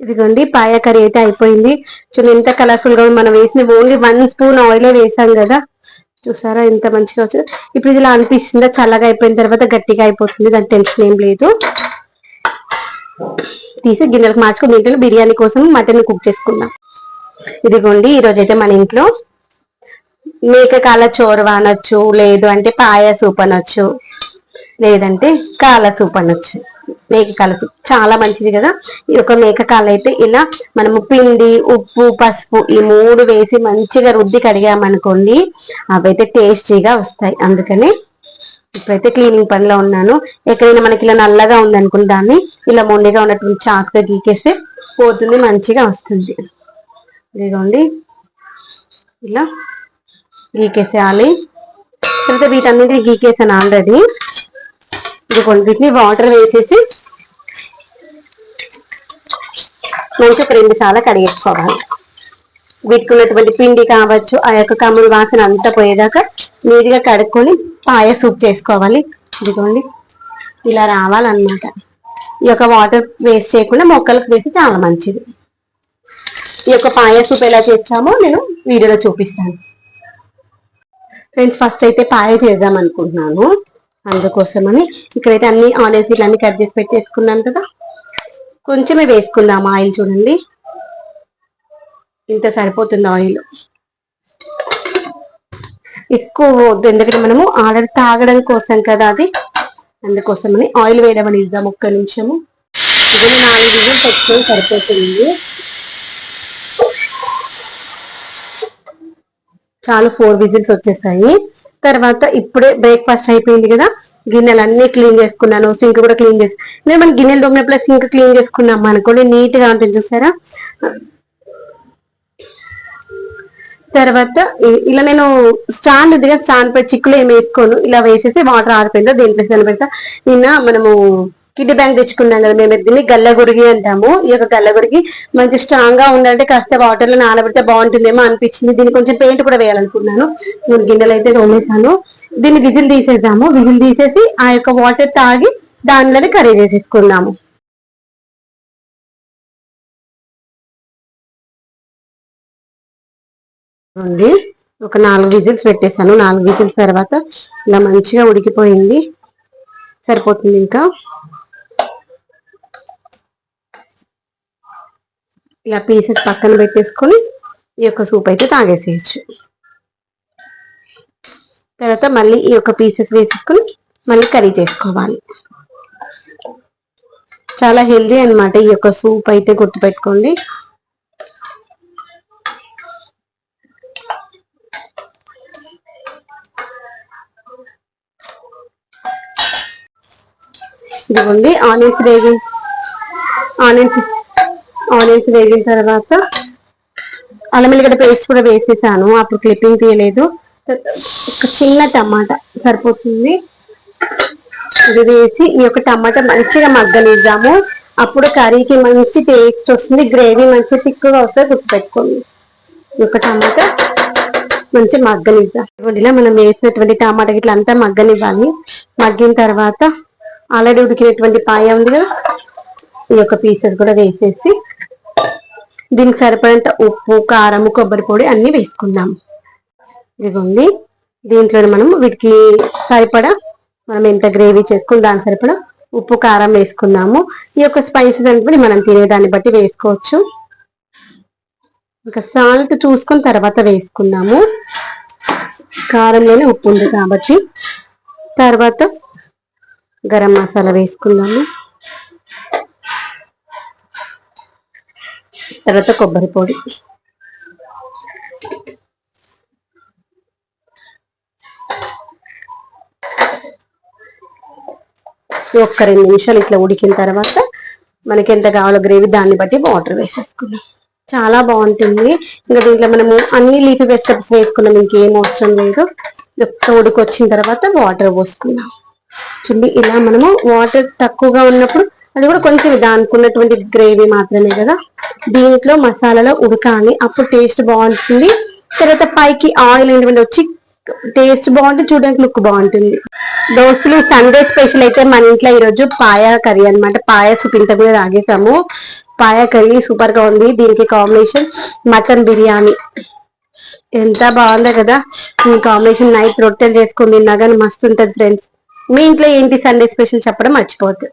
ఇదిగోండి పాయ కర్రీ అయితే అయిపోయింది. చూడండి ఎంత కలర్ఫుల్గా ఉంది. మనం వేసిన ఓన్లీ వన్ స్పూన్ ఆయిల్ వేసాం కదా. చూసారా ఎంత మంచిగా వచ్చింది. ఇప్పుడు ఇది ఇలా అనిపిస్తుందా? చల్లగా అయిపోయిన తర్వాత గట్టిగా అయిపోతుంది. దాని టెన్షన్ ఏం లేదు. తీసి గిన్నెలకు మార్చుకుని దీంట్లో బిర్యానీ కోసం మటన్ కుక్ చేసుకుందాం. ఇదిగోండి ఈ రోజు అయితే మన ఇంట్లో మేక కాల చోరవ అనొచ్చు లేదు అంటే పాయ సూప్ అనొచ్చు లేదంటే కాల సూప్ అనొచ్చు. మేక కలసి. చాలా మంచిది కదా. ఈ యొక్క మేక అయితే ఇలా మనము పిండి ఉప్పు పసుపు ఈ మూడు వేసి మంచిగా రుద్ది కడిగామనుకోండి అవైతే టేస్టీగా వస్తాయి. అందుకని ఇప్పుడైతే క్లీనింగ్ పనిలో ఉన్నాను. ఎక్కడైనా మనకి ఇలా నల్లగా ఉంది దాన్ని ఇలా మొండిగా ఉన్నటువంటి చాకుతో గీకేస్తే పోతుంది మంచిగా వస్తుంది. ఇదిగోండి. ఇలా గీకేసేయాలి. తర్వాత వీటన్నిటిని గీకేసాను ఆల్రెడీ. ఇది వీటిని వాటర్ వేసేసి మంచి ఒక రెండు సార్లు కడిగేసుకోవాలి. వీటికున్నటువంటి పిండి కావచ్చు ఆ యొక్క కమ్ములు వాసన అంతా పోయేదాకా నీట్గా కడుక్కొని పాయ సూప్ చేసుకోవాలి. ఇదిగోండి ఇలా రావాలన్నమాట. ఈ యొక్క వాటర్ వేస్ట్ చేయకుండా మొక్కలకు వేసి చాలా మంచిది. ఈ యొక్క పాయ సూప్ ఎలా చేస్తామో నేను వీడియోలో చూపిస్తాను. ఫ్రెండ్స్ ఫస్ట్ అయితే పాయ చేద్దాం అనుకుంటున్నాను అందుకోసమని ఇక్కడైతే అన్ని ఆలివ్ ఇట్లా అన్ని కట్ చేసి పెట్టేసుకున్నాను కదా. కొంచెమే వేసుకుందాం ఆయిల్ చూడండి. ఇంత సరిపోతుంది ఆయిల్. ఎక్కువ వద్దు ఎందుకంటే మనము ఆర్డర్ తాగడం కోసం కదా అది. అందుకోసమని ఆయిల్ వేయడం అని ఇద్దాం ఒక్క నిమిషము. ఇది నాలుగు విజిల్ పెట్టుకొని సరిపోతుంది. చాలు ఫోర్ విజిల్స్ వచ్చేసాయి. తర్వాత ఇప్పుడే బ్రేక్ఫాస్ట్ అయిపోయింది కదా. గిన్నెలు అన్ని క్లీన్ చేసుకున్నాను. సింక్ కూడా క్లీన్ చేసి నేను మన గిన్నెలు దొమ్మినప్పుడు సింక్ క్లీన్ చేసుకున్నాం అనుకోండి నీట్గా ఉంటుంది చూసారా? తర్వాత ఇలా నేను స్టాండ్ ఇదిగా స్టాండ్ పెట్టి చిక్కులు ఏమి వేసుకోను. ఇలా వేసేసి వాటర్ ఆరిపోయిందో దేనిపై పెడతా నిన్న మనము కిడ్డీ బ్యాంక్ తెచ్చుకున్నాం కదా మేము దీన్ని గల్లగురిగి అంటాము. ఈ యొక్క గల్లగురిగి మంచి స్ట్రాంగ్గా ఉండాలంటే కాస్త వాటర్లో నానబెడితే బాగుంటుందేమో అనిపించింది. దీన్ని కొంచెం పెయింట్ కూడా వేయాలనుకున్నాను. మూడు గిన్నెలు అయితే తోమేశాను. దీన్ని విజిల్ తీసేద్దాము. విజిల్ తీసేసి ఆ యొక్క వాటర్ తాగి దానిలోనే కర్రీ చేసేసుకున్నాము ఉంది. ఒక నాలుగు విజిల్స్ పెట్టేశాను. నాలుగు విజిల్స్ తర్వాత ఇలా మంచిగా ఉడికిపోయింది. సరిపోతుంది ఇంకా. ఇలా పీసెస్ పక్కన పెట్టేసుకొని ఈ యొక్క సూప్ అయితే తాగేసేయచ్చు. తర్వాత మళ్ళీ ఈ యొక్క పీసెస్ వేసేసుకొని మళ్ళీ కర్రీ చేసుకోవాలి. చాలా హెల్దీ అన్నమాట ఈ యొక్క సూప్ అయితే గుర్తుపెట్టుకోండి. ఇదిగోండి ఆనియన్స్ వేగి ఆనియన్స్ ఆనియన్స్ వేగిన తర్వాత అల్లం ఎల్లిగడ్డ పేస్ట్ కూడా వేసేసాను. అప్పుడు క్లిప్పింగ్ తీయలేదు. ఒక చిన్న టమాటా సరిపోతుంది. ఇది వేసి ఈ యొక్క టమాటా మంచిగా మగ్గనిద్దాము. అప్పుడు కర్రీకి మంచి టేస్ట్ వస్తుంది. గ్రేవీ మంచి తిక్కుగా వస్తుంది. గుర్తుపెట్టుకోండి. ఈ యొక్క టమాటా మంచి మగ్గనిద్దాం. ఇలా మనం వేసినటువంటి టమాటా ఇట్లా అంతా మగ్గనివ్వాలి. మగ్గిన తర్వాత ఆల్రెడీ ఉడికినటువంటి పాయ ఉంది కదా ఈ యొక్క పీసెస్ కూడా వేసేసి దీనికి సరిపడంత ఉప్పు కారం కొబ్బరి పొడి అన్ని వేసుకుందాం. ఇదిగోండి. దీంట్లో మనం వీటికి సరిపడా మనం ఎంత గ్రేవీ చేసుకుని దాని సరిపడా ఉప్పు కారం వేసుకున్నాము. ఈ యొక్క స్పైసెస్ అనేది మనం తినేదాన్ని బట్టి వేసుకోవచ్చు. ఇంకా సాల్ట్ చూసుకుని తర్వాత వేసుకున్నాము. కారంలోనే ఉప్పు ఉంది కాబట్టి తర్వాత గరం మసాలా వేసుకుందాము. తర్వాత కొబ్బరి పొడి. ఒక్క రెండు నిమిషాలు ఇట్లా ఉడికిన తర్వాత మనకి ఎంత కావాలో గ్రేవీ దాన్ని బట్టి వాటర్ వేసేసుకుందాం. చాలా బాగుంటుంది. ఇంకా దీంట్లో మనము అన్ని లీఫీ వెజిటబుల్స్ వేసుకున్నాం. ఇంకేం అవసరం లేదు. ఒక్క ఉడికి వచ్చిన తర్వాత వాటర్ పోసుకుందాం. చూడండి ఇలా మనము వాటర్ తక్కువగా ఉన్నప్పుడు అది కూడా కొంచెం దానికి ఉన్నటువంటి గ్రేవీ మాత్రమే కదా. దీంట్లో మసాలాలో ఉడకాలి. అప్పుడు టేస్ట్ బాగుంటుంది. తర్వాత పైకి ఆయిల్ ఏంటంటే వచ్చి టేస్ట్ బాగుంటుంది. చూడడానికి లుక్ బాగుంటుంది. దోస్తులు సండే స్పెషల్ అయితే మన ఇంట్లో ఈరోజు పాయ కర్రీ అన్నమాట. పాయ సుపింత కూడా తాగేసాము. పాయ కర్రీ సూపర్గా ఉంది. దీనికి కాంబినేషన్ మటన్ బిర్యానీ. ఎంత బాగుందో కదా. ఈ కాంబినేషన్ నైట్ రొట్టెలు చేసుకుని తిన్నా కానీ మస్తు ఉంటుంది ఫ్రెండ్స్ మీ ఇంట్లో ఏంటి సండే స్పెషల్ చెప్పడం మర్చిపోవద్దు.